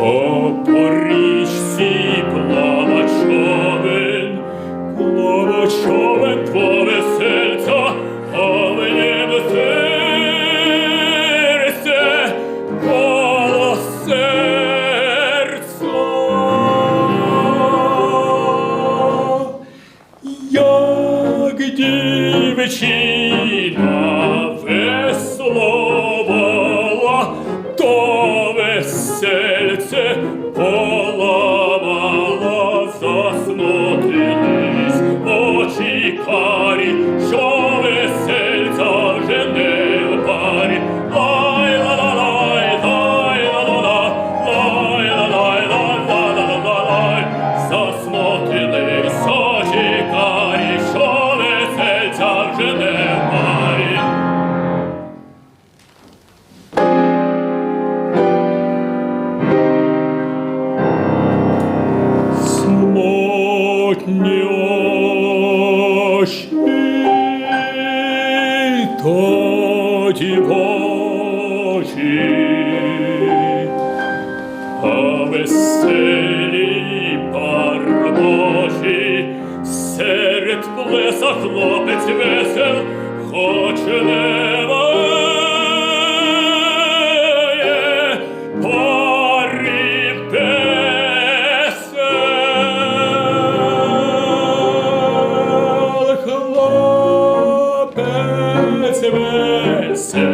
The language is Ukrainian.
О, по річці плава човен, плава човен, два весельця, але не до серця, коло серця. Як дівчина очі що весельця вже не в парі. Лай-ла-ла-лай, лай-ла-ла-ла, лай-ла-лай-лай-ла-ла-ла-лай. Заснутились очі карі, що весельця вже не в парі. Самотні очі, очі, веселі барбоші, серед плеса хлопець весел, хоч не Yes.